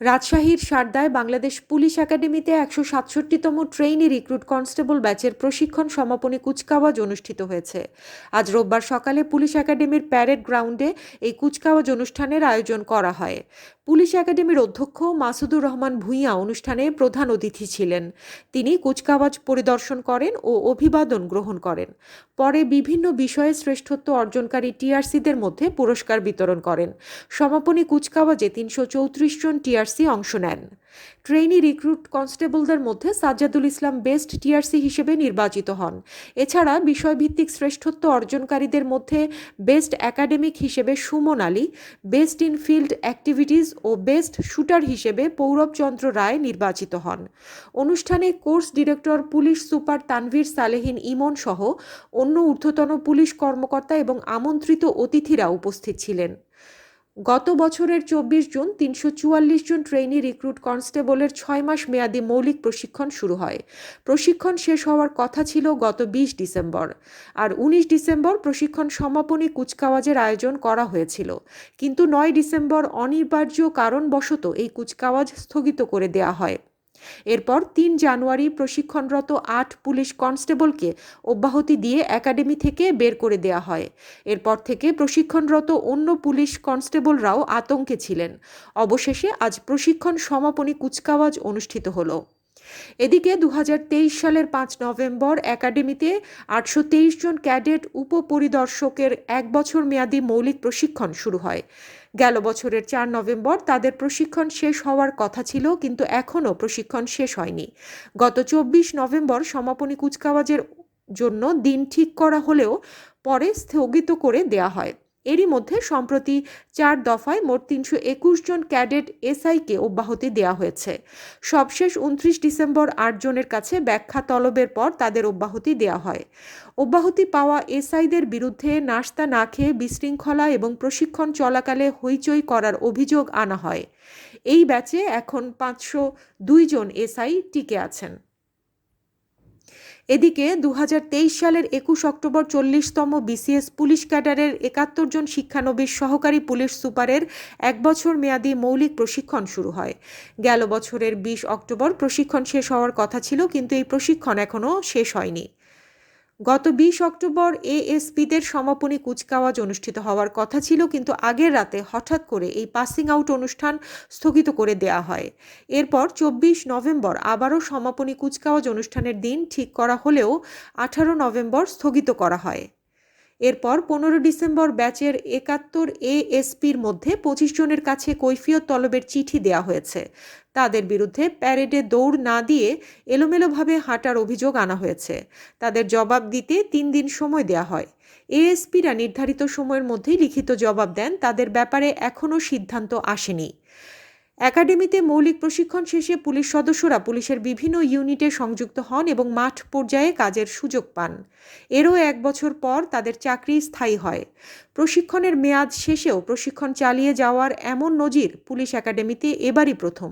রাজশাহীর সারদায় বাংলাদেশ পুলিশ একাডেমিতে একশো সাতষট্টিতম ট্রেইনি রিক্রুট কনস্টেবল ব্যাচের প্রশিক্ষণ সমাপনী কুচকাওয়াজ অনুষ্ঠিত হয়েছে। আজ রোববার সকালে পুলিশ একাডেমির প্যারেড গ্রাউন্ডে এই কুচকাওয়াজ অনুষ্ঠানের আয়োজন করা হয়। পুলিশ একাডেমির অধ্যক্ষ মাসুদুর রহমান ভূঁইয়া অনুষ্ঠানে প্রধান অতিথি ছিলেন। তিনি কুচকাওয়াজ পরিদর্শন করেন ও অভিবাদন গ্রহণ করেন। পরে বিভিন্ন বিষয়ে শ্রেষ্ঠত্ব অর্জনকারী টিআরসিদের মধ্যে পুরস্কার বিতরণ করেন। সমাপনী কুচকাওয়াজে তিনশো চৌত্রিশ জন টিআরসি অংশ নেন। ট্রেনি রিক্রুট কনস্টেবলদের মধ্যে সাজ্জাদুল ইসলাম বেস্ট টিআরসি হিসেবে নির্বাচিত হন। এছাড়া বিষয়ভিত্তিক শ্রেষ্ঠত্ব অর্জনকারীদের মধ্যে বেস্ট একাডেমিক হিসেবে Suman Ali, best in field activities O best shooter হিসেবে পৌরবচন্দ্র রায় নির্বাচিত হন। অনুষ্ঠানে course director police super Tanvir Salehin Emon সহ অন্য ঊর্ধ্বতন পুলিশ কর্মকর্তা এবং আমন্ত্রিত অতিথিরা উপস্থিত ছিলেন। গত বছরের চব্বিশ জুন তিনশো চুয়াল্লিশ জন ট্রেনি রিক্রুট কনস্টেবলের ছয় মাস মেয়াদী মৌলিক প্রশিক্ষণ শুরু হয়। প্রশিক্ষণ শেষ হওয়ার কথা ছিল গত বিশ ডিসেম্বর। আর উনিশ ডিসেম্বর প্রশিক্ষণ সমাপনী কুচকাওয়াজের আয়োজন করা হয়েছিল। কিন্তু নয় ডিসেম্বর অনিবার্য কারণবশত এই কুচকাওয়াজ স্থগিত করে দেয়া হয়। এরপর তিন জানুয়ারি প্রশিক্ষণরত আট পুলিশ কনস্টেবলকে অব্যাহতি দিয়ে একাডেমি থেকে বের করে দেয়া হয়। এরপর থেকে প্রশিক্ষণরত অন্য পুলিশ কনস্টেবলরাও আতঙ্কে ছিলেন। অবশেষে আজ প্রশিক্ষণ সমাপনী কুচকাওয়াজ অনুষ্ঠিত হলো। এদিকে দু হাজার তেইশ সালের পাঁচ নভেম্বর একাডেমিতে আটশো তেইশ জন ক্যাডেট উপপরিদর্শকের এক বছর মেয়াদী মৌলিক প্রশিক্ষণ শুরু হয়। গেল বছরের চার নভেম্বর তাদের প্রশিক্ষণ শেষ হওয়ার কথা ছিল, কিন্তু এখনও প্রশিক্ষণ শেষ হয়নি। গত চব্বিশ নভেম্বর সমাপনী কুচকাওয়াজের জন্য দিন ঠিক করা হলেও পরে স্থগিত করে দেয়া হয়। এরই মধ্যে সম্প্রতি চার দফায় মোট তিনশো একুশ জন ক্যাডেট এসআইকে অব্যাহতি দেওয়া হয়েছে। সবশেষ উনত্রিশ ডিসেম্বর আট জনের কাছে ব্যাখ্যা তলবের পর তাদের অব্যাহতি দেওয়া হয়। অব্যাহতি পাওয়া এসআইদের বিরুদ্ধে নাস্তা না খেয়ে বিশৃঙ্খলা এবং প্রশিক্ষণ চলাকালে হইচই করার অভিযোগ আনা হয়। এই ব্যাচে এখন পাঁচশো দুই জন এসআই টিকে আছেন। এদিকে দু হাজার তেইশ সালের একুশ অক্টোবর চল্লিশতম বিসিএস পুলিশ ক্যাডারের একাত্তর জন শিক্ষানবিশ সহকারী পুলিশ সুপারের এক বছর মেয়াদী মৌলিক প্রশিক্ষণ শুরু হয়। গেল বছরের বিশ অক্টোবর প্রশিক্ষণ শেষ হওয়ার কথা ছিল, কিন্তু এই প্রশিক্ষণ এখনও শেষ হয়নি। গত বিশ অক্টোবর এএসপিদের সমাপনী কুচকাওয়াজ অনুষ্ঠিত হওয়ার কথা ছিল, কিন্তু আগের রাতে হঠাৎ করে এই পাসিং আউট অনুষ্ঠান স্থগিত করে দেয়া হয়। এরপর চব্বিশ নভেম্বর আবারও সমাপনী কুচকাওয়াজ অনুষ্ঠানের দিন ঠিক করা হলেও আঠারো নভেম্বর স্থগিত করা হয়। এরপর পনেরো ডিসেম্বর ব্যাচের একাত্তর এএসপির মধ্যে পঁচিশ জনের কাছে কৈফিয়ত তলবের চিঠি দেওয়া হয়েছে। তাদের বিরুদ্ধে প্যারেডে দৌড় না দিয়ে এলোমেলোভাবে হাঁটার অভিযোগ আনা হয়েছে। তাদের জবাব দিতে তিন দিন সময় দেওয়া হয়। এএসপিরা নির্ধারিত সময়ের মধ্যেই লিখিত জবাব দেন, তাদের ব্যাপারে এখনও সিদ্ধান্ত আসেনি। একাডেমিতে মৌলিক প্রশিক্ষণ শেষে পুলিশ সদস্যরা পুলিশের বিভিন্ন ইউনিটে সংযুক্ত হন এবং মাঠ পর্যায়ে কাজের সুযোগ পান। এরও এক বছর পর তাদের চাকরি স্থায়ী হয়। প্রশিক্ষণের মেয়াদ শেষেও প্রশিক্ষণ চালিয়ে যাওয়ার এমন নজির পুলিশ একাডেমিতে এবারই প্রথম।